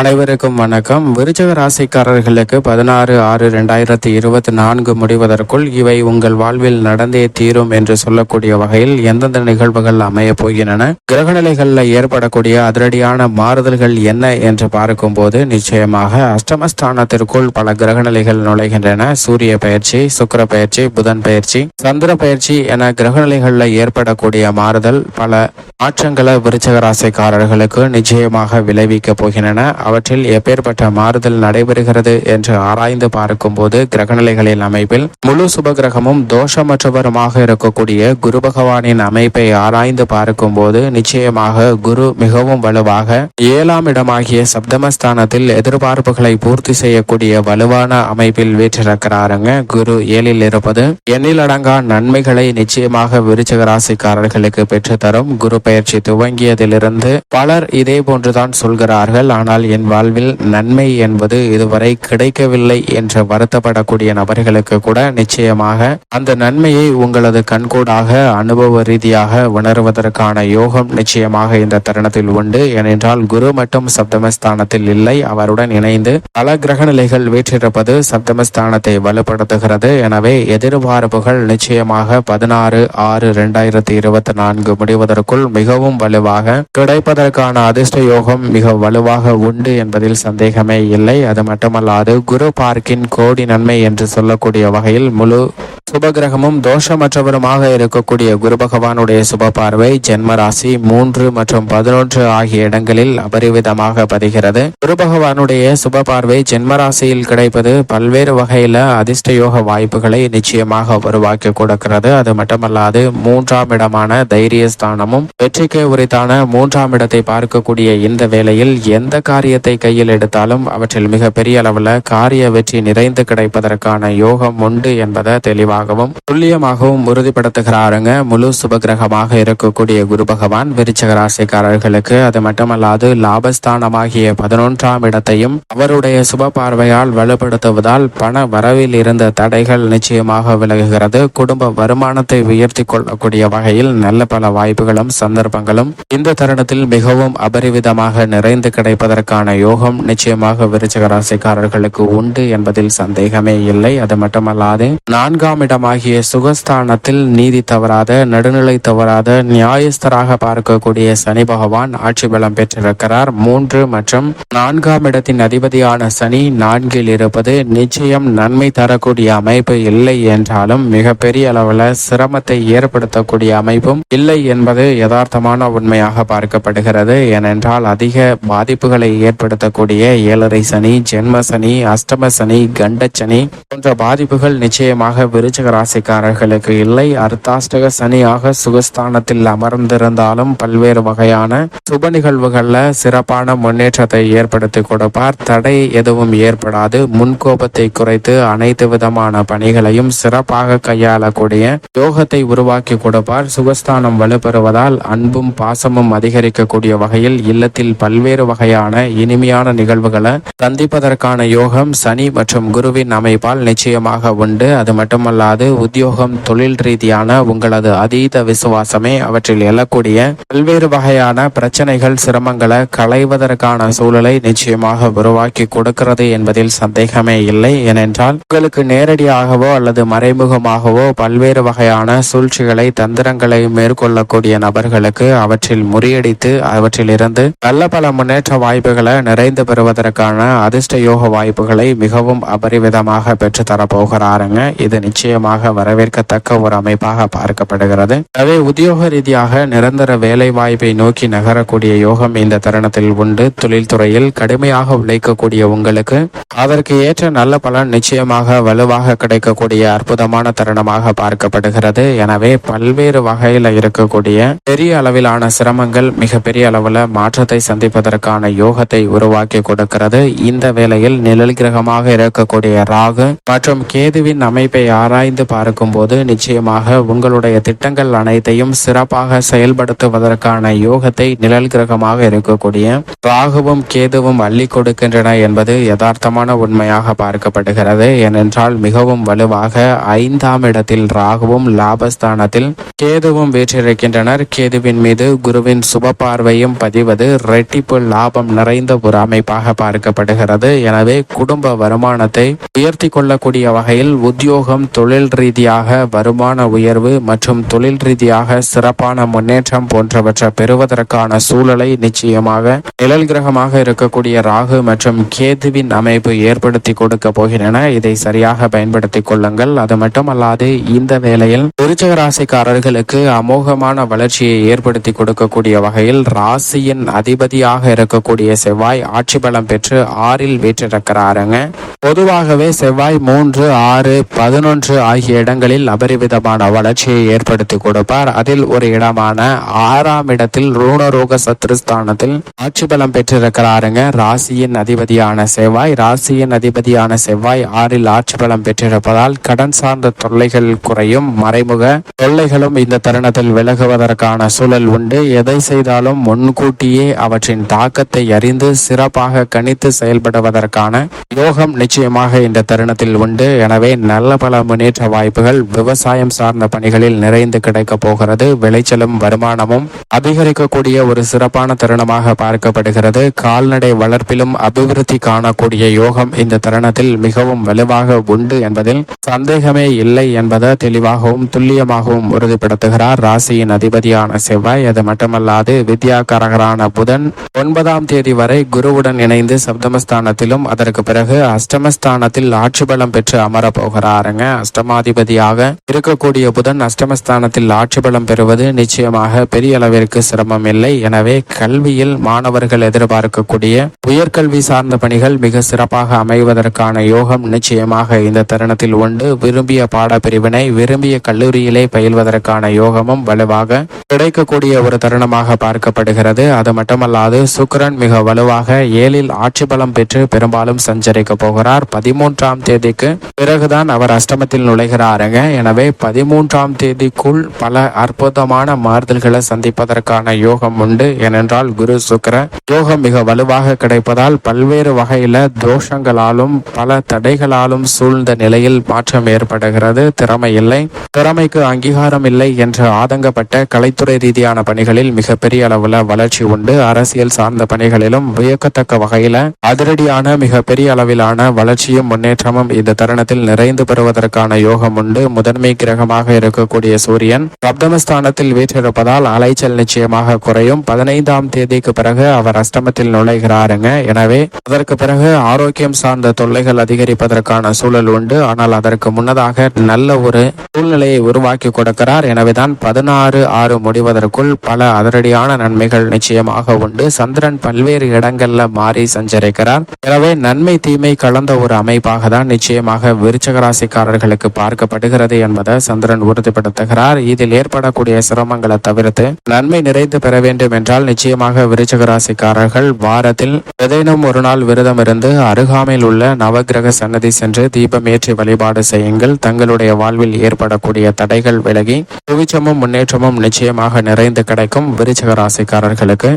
அனைவருக்கும் வணக்கம். விருச்சக ராசிக்காரர்களுக்கு பதினாறு ஆறு ரெண்டாயிரத்தி இருபத்தி நான்கு முடிவதற்குள் இவை உங்கள் வாழ்வில் நடந்தே தீரும் என்று சொல்லக்கூடிய வகையில் எந்தெந்த நிகழ்வுகள் அமைய போகின்றன? கிரகநிலைகளில் ஏற்படக்கூடிய அதிரடியான மாறுதல்கள் என்ன என்று பார்க்கும்போது நிச்சயமாக அஷ்டமஸ்தானத்திற்குள் பல கிரகநிலைகள் நுழைகின்றன. சூரிய பயிற்சி சுக்கிர பயிற்சி புதன் பயிற்சி. சந்திர பயிற்சி என கிரகநிலைகளில் ஏற்படக்கூடிய மாறுதல் பல மாற்றங்களை விருச்சக ராசிக்காரர்களுக்கு நிச்சயமாக விளைவிக்க போகின்றன. அவற்றில் எப்பேற்பட்ட மாறுதல் நடைபெறுகிறது என்று ஆராய்ந்து பார்க்கும்போது கிரகநிலைகளின் அமைப்பில் முழு சுபகிரகமும் தோஷமற்றவருமாக இருக்கக்கூடிய குரு பகவானின் அமைப்பை ஆராய்ந்து பார்க்கும்போது நிச்சயமாக குரு மிகவும் வலுவாக ஏழாம் இடமாகிய சப்தமஸ்தானத்தில் எதிர்பார்ப்புகளை பூர்த்தி செய்யக்கூடிய வலுவான அமைப்பில் வீற்றிருக்கிறாருங்க குரு ஏழில் இருப்பது. எண்ணிலடங்கா நன்மைகளை நிச்சயமாக விருச்சக ராசிக்காரர்களுக்கு பெற்றுத்தரும். குரு பயிற்சி துவங்கியதிலிருந்து பலர் இதே போன்றுதான் சொல்கிறார்கள். ஆனால் என் வாழ்வில் நன்மை என்பது இதுவரை கிடைக்கவில்லை என்று வருத்தப்படக்கூடிய நபர்களுக்கு கூட நிச்சயமாக அந்த நன்மையை உங்களது கண்கூடாக அனுபவ ரீதியாக உணர்வதற்கான யோகம் நிச்சயமாக இந்த தருணத்தில் உண்டு. ஏனென்றால் குரு மட்டும் சப்தமஸ்தானத்தில் இல்லை அவருடன் இணைந்து பல கிரக நிலைகள் வீற்றிருப்பது சப்தமஸ்தானத்தை வலுப்படுத்துகிறது. எனவே எதிர்பார்ப்புகள் நிச்சயமாக பதினாறு ஆறு இரண்டாயிரத்தி இருபத்தி நான்கு முடிவதற்குள் மிகவும் வலுவாக கிடைப்பதற்கான அதிர்ஷ்ட யோகம் மிக வலுவாக உண்டு. என்பதில் சந்தேகமே இல்லை. அது மட்டுமல்லாது குரு பார்க்கின் கோடி நன்மை என்று சொல்லக்கூடிய வகையில் முழு சுபகிரகமும் தோஷமற்றவருமாக இருக்கக்கூடிய குரு பகவானுடைய சுப பார்வை ஜென்ம ராசி மூன்று மற்றும் பதினொன்று ஆகிய இடங்களில் அபரிவிதமாக பதிகிறது. குரு பகவானுடைய சுப பார்வை ஜென்ம ராசியில் கிடைப்பது பல்வேறு வகையில அதிர்ஷ்ட யோக வாய்ப்புகளை நிச்சயமாக உருவாக்கி கொடுக்கிறது. அது மட்டுமல்லாது மூன்றாம் இடமான தைரிய ஸ்தானமும் வெற்றிக்கு உரித்தான மூன்றாம் இடத்தை பார்க்கக்கூடிய இந்த வேளையில் எந்த காரியத்தை கையில் எடுத்தாலும் அவற்றில் மிக பெரிய அளவில் காரிய வெற்றி நிறைந்து கிடைப்பதற்கான யோகம் உண்டு என்பதை தெளிவாகவும் துல்லியமாகவும் உறுதிப்படுத்துகிறாருங்க. முழு சுபகிரகமாக இருக்கக்கூடிய குரு பகவான் விருச்சக ராசிக்காரர்களுக்கு அது மட்டுமல்லாது லாபஸ்தானமாகிய பதினொன்றாம் இடத்தையும் அவருடைய சுப பார்வையால் வலுப்படுத்துவதால் பண வரவில் இருந்த தடைகள் நிச்சயமாக விலகுகிறது. குடும்ப வருமானத்தை உயர்த்தி கொள்ளக்கூடிய வகையில் நல்ல பல வாய்ப்புகளும் சந்தர்ப்பங்களும் இந்த தருணத்தில் மிகவும் அபரிவிதமாக நிறைந்து கிடைப்பதற்கு கிடைப்பதற்கான யோகம் நிச்சயமாக விருச்சக ராசிக்காரர்களுக்கு உண்டு என்பதில் சந்தேகமே இல்லை. அது மட்டுமல்லாது நான்காம் இடமாகிய சுகஸ்தானத்தில் நீதி தவறாத நடுநிலை தவறாத நியாயஸ்தராக பார்க்கக்கூடிய சனி பகவான் ஆட்சி பலம் பெற்றிருக்கிறார். மூன்று மற்றும் நான்காம் இடத்தின் அதிபதியான சனி நான்கில் இருப்பது நிச்சயம் நன்மை தரக்கூடிய அமைப்பு இல்லை என்றாலும் மிகப்பெரிய அளவில் சிரமத்தை ஏற்படுத்தக்கூடிய அமைப்பும் இல்லை என்பது யதார்த்தமான உண்மையாக பார்க்கப்படுகிறது. ஏனென்றால் அதிக பாதிப்புகளை ஏற்படுத்தக்கூடிய ஏழரை சனி ஜென்ம சனி அஷ்டம சனி கண்ட சனி போன்ற பாதிப்புகள் நிச்சயமாக விருச்சக ராசிக்காரர்களுக்கு இல்லை. அர்த்தாஷ்டக சனியாக சுகஸ்தானத்தில் அமர்ந்திருந்தாலும் பல்வேறு வகையான சுப நிகழ்வுகள்ல சிறப்பான முன்னேற்றத்தை ஏற்படுத்தி கொடுப்பார். தடை எதுவும் ஏற்படாது. முன்கோபத்தை குறைத்து அனைத்து விதமான பணிகளையும் சிறப்பாக கையாளக்கூடிய யோகத்தை உருவாக்கி கொடுப்பார். சுகஸ்தானம் வலுப்பெறுவதால் அன்பும் பாசமும் அதிகரிக்கக்கூடிய வகையில் இல்லத்தில் பல்வேறு வகையான இனிமையான நிகழ்வுகளை சந்திப்பதற்கான யோகம் சனி மற்றும் குருவின் அமைப்பால் நிச்சயமாக உண்டு. அது மட்டுமல்லாது உத்தியோகம் தொழில் ரீதியான உங்களது அதீத விசுவாசமே அவற்றில் எழக்கூடிய பல்வேறு வகையான பிரச்சனைகள் சிரமங்களை களைவதற்கான சூழலை நிச்சயமாக உருவாக்கி கொடுக்கிறது என்பதில் சந்தேகமே இல்லை. ஏனென்றால் உங்களுக்கு நேரடியாகவோ அல்லது மறைமுகமாகவோ பல்வேறு வகையான சூழ்ச்சிகளை தந்திரங்களை மேற்கொள்ளக்கூடிய நபர்களுக்கு அவற்றில் முறியடித்து அவற்றில் இருந்து நல்ல பல முன்னேற்ற வாய்ப்புகள் நிறைந்து பெறுவதற்கான அதிர்ஷ்ட யோக வாய்ப்புகளை மிகவும் அபரிவிதமாக பெற்று தரப்போகிறாருங்க இது நிச்சயமாக வரவேற்கத்தக்க ஒரு அமைப்பாக பார்க்கப்படுகிறது. எனவே உத்தியோக ரீதியாக நிரந்தர வேலை வாய்ப்பை நோக்கி நகரக்கூடிய யோகம் இந்த தருணத்தில் உண்டு. தொழில்துறையில் கடுமையாக உழைக்கக்கூடிய உங்களுக்கு அதற்கு ஏற்ற நல்ல பலன் நிச்சயமாக வலுவாக கிடைக்கக்கூடிய அற்புதமான தருணமாக பார்க்கப்படுகிறது. எனவே பல்வேறு வகையில் இருக்கக்கூடிய பெரிய அளவிலான சிரமங்கள் மிகப்பெரிய அளவில் மாற்றத்தை சந்திப்பதற்கான யோகத்தை உருவாக்கி கொடுக்கிறது. இந்த வேளையில் நிழல் கிரகமாக இருக்கக்கூடிய ராகு மற்றும் கேதுவின் அமைப்பை ஆராய்ந்து பார்க்கும்போது நிச்சயமாக உங்களுடைய திட்டங்கள் அனைத்தையும் சிறப்பாக செயல்படுத்துவதற்கான யோகத்தை நிழல் கிரகமாக இருக்கக்கூடிய ராகுவும் கேதுவும் அள்ளி கொடுக்கின்றன என்பது யதார்த்தமான உண்மையாக பார்க்கப்படுகிறது. ஏனென்றால் மிகவும் வலுவாக ஐந்தாம் இடத்தில் ராகுவும் லாபஸ்தானத்தில் கேதுவும் வீற்றிருக்கின்றனர். கேதுவின் மீது குருவின் சுப பார்வையும் பதிவது. ரெட்டிப்பு லாபம் நிறைந்த நிறைந்த ஒரு அமைப்பாக பார்க்கப்படுகிறது. எனவே குடும்ப வருமானத்தை உயர்த்தி கொள்ளக்கூடிய வகையில் உத்தியோகம் தொழில் ரீதியாக வருமான உயர்வு மற்றும் தொழில் ரீதியாக சிறப்பான முன்னேற்றம் போன்றவற்றை பெறுவதற்கான சூழலை நிச்சயமாக நிழல் கிரகமாக இருக்கக்கூடிய ராகு மற்றும் கேதுவின் அமைப்பு ஏற்படுத்தி கொடுக்க போகின்றன. இதை சரியாக பயன்படுத்திக் கொள்ளுங்கள். அது மட்டுமல்லாது இந்த வேளையில் விருச்சக ராசிக்காரர்களுக்கு அமோகமான வளர்ச்சியை ஏற்படுத்தி கொடுக்கக்கூடிய வகையில் ராசியின் அதிபதியாக இருக்கக்கூடிய செவ்வாய் ஆட்சி பலம் பெற்று ஆறில் வீற்றிருக்கிறாருங்க. பொதுவாகவே செவ்வாய் மூன்று ஆறு பதினொன்று ஆகிய இடங்களில் அபரிவிதமான வளர்ச்சியை ஏற்படுத்தி கொடுப்பார். அதில் ஒரு இடமான ஆறாம் இடத்தில் ரூணரோக சத்ருஸ்தானத்தில் ஆட்சி பலம் பெற்றிருக்கிறாருங்க. ராசியின் அதிபதியான செவ்வாய் ராசியின் அதிபதியான செவ்வாய் ஆறில் ஆட்சி பலம் பெற்றிருப்பதால் கடன் சார்ந்த தொல்லைகள் குறையும். மறைமுக தொல்லைகளும் இந்த தருணத்தில் விலகுவதற்கான சூழல் உண்டு. எதை செய்தாலும் முன்கூட்டியே அவற்றின் தாக்கத்தை அறிந்து சிறப்பாக கணித்து செயல்படுவதற்கான யோகம் நிச்சயமாக இந்த தருணத்தில் உண்டு. எனவே நல்ல பல முன்னேற்ற வாய்ப்புகள் விவசாயம் சார்ந்த பணிகளில் நிறைந்து கிடைக்கப் போகிறது. விளைச்சலும் வருமானமும் அதிகரிக்கக்கூடிய ஒரு சிறப்பான தருணமாக பார்க்கப்படுகிறது. கால்நடை வளர்ப்பிலும் அபிவிருத்தி காணக்கூடிய யோகம் இந்த தருணத்தில் மிகவும் வலுவாக உண்டு என்பதில் சந்தேகமே இல்லை என்பதை தெளிவாகவும் துல்லியமாகவும் உறுதிப்படுத்துகிறார் ராசியின் அதிபதியான செவ்வாய். அது மட்டுமல்லாது வித்யாகாரகரான புதன் ஒன்பதாம் தேதி வரை குருவுடன் இணைந்து சப்தமஸ்தானத்திலும் அதற்கு பிறகு அஷ்டமஸ்தானத்தில் ஆட்சி பலம் பெற்று அமர போகிறாருங்க. அஷ்டமாதிபதியாக இருக்கக்கூடிய புதன் அஷ்டமஸ்தானத்தில் ஆட்சி பலம் பெறுவது நிச்சயமாக பெரிய அளவிற்கு சிரமம் இல்லை. எனவே கல்வியில் மாணவர்கள் எதிர்பார்க்கக்கூடிய உயர்கல்வி சார்ந்த பணிகள் மிக சிறப்பாக அமைவதற்கான யோகம் நிச்சயமாக இந்த தருணத்தில் உண்டு. விரும்பிய பாடப்பிரிவினை விரும்பிய கல்லூரியிலே பயில்வதற்கான யோகமும் வலுவாக கிடைக்கக்கூடிய ஒரு தருணமாக பார்க்கப்படுகிறது. அது மட்டுமல்லாது சுக்கரன் மிக வலுவாக ஏழில் ஆட்சி பலம் பெற்று பெரும்பாலும் சஞ்சரிக்க போகிறார். பதிமூன்றாம் தேதிக்கு பிறகுதான் அவர் அஷ்டமத்தில் நுழைகிறாருங்க. எனவே பதிமூன்றாம் தேதிக்குள் பல அற்புதமான மாறுதல்களை சந்திப்பதற்கான யோகம் உண்டு. ஏனென்றால் குரு சுக்கர யோகம் மிக வலுவாக கிடைப்பதால் பல்வேறு வகையில தோஷங்களாலும் பல தடைகளாலும் சூழ்ந்த நிலையில் மாற்றம் ஏற்படுகிறது. திறமை இல்லை. திறமைக்கு அங்கீகாரம் இல்லை என்று ஆதங்கப்பட்ட கலைத்துறை ரீதியான பணிகளில் மிகப்பெரிய அளவுல வளர்ச்சி உண்டு. அரசியல் சார்ந்த பணிகளிலும் வியக்கத்தக்க வகையில அதிரடியான மிகப்பெரிய அளவிலான வளர்ச்சியும் முன்னேற்றமும் இந்த தருணத்தில் நிறைந்து பெறுவதற்கான யோகம் உண்டு. முதன்மை கிரகமாக இருக்கக்கூடிய சூரியன் சப்தமஸ்தானத்தில் வீற்றிருப்பதால் அலைச்சல் நிச்சயமாக குறையும். பதினைந்தாம் தேதிக்கு பிறகு அவர் அஷ்டமத்தில் நுழைகிறாருங்க. எனவே அதற்கு பிறகு ஆரோக்கியம் சார்ந்த தொல்லைகள் அதிகரிப்பதற்கான சூழல் உண்டு. ஆனால் அதற்கு முன்னதாக நல்ல ஒரு சூழ்நிலையை உருவாக்கி கொடுக்கிறார். எனவேதான் பதினாறு ஆறு முடிவதற்குள் பல அதிரடியான நன்மைகள் நிச்சயமாக உண்டு. சந்திரன் பல்வேறு இடங்கள்ல மாறி சஞ்சரிக்கிறார். எனவே நன்மை தீமை கலந்த ஒரு அமைப்பாக தான் நிச்சயமாக விருச்சக ராசிக்காரர்களுக்கு பார்க்கப்படுகிறது என்பதை சந்திரன் உறுதிப்படுத்துகிறார். இதில் ஏற்படக்கூடிய சிரமங்களை தவிர்த்து நன்மை நிறைந்து பெற வேண்டும் என்றால் நிச்சயமாக விருச்சக ராசிக்காரர்கள் வாரத்தில் ஏதேனும் ஒரு நாள் விரதம் இருந்து அருகாமையில் உள்ள நவகிரக சன்னதி சென்று தீபம் ஏற்றி வழிபாடு செய்யுங்கள். தங்களுடைய வாழ்வில் ஏற்படக்கூடிய தடைகள் விலகி சுவிச்சமும் முன்னேற்றமும் நிச்சயமாக நிறைந்து கிடைக்கும் விருச்சக ராசிக்காரர்களுக்கு.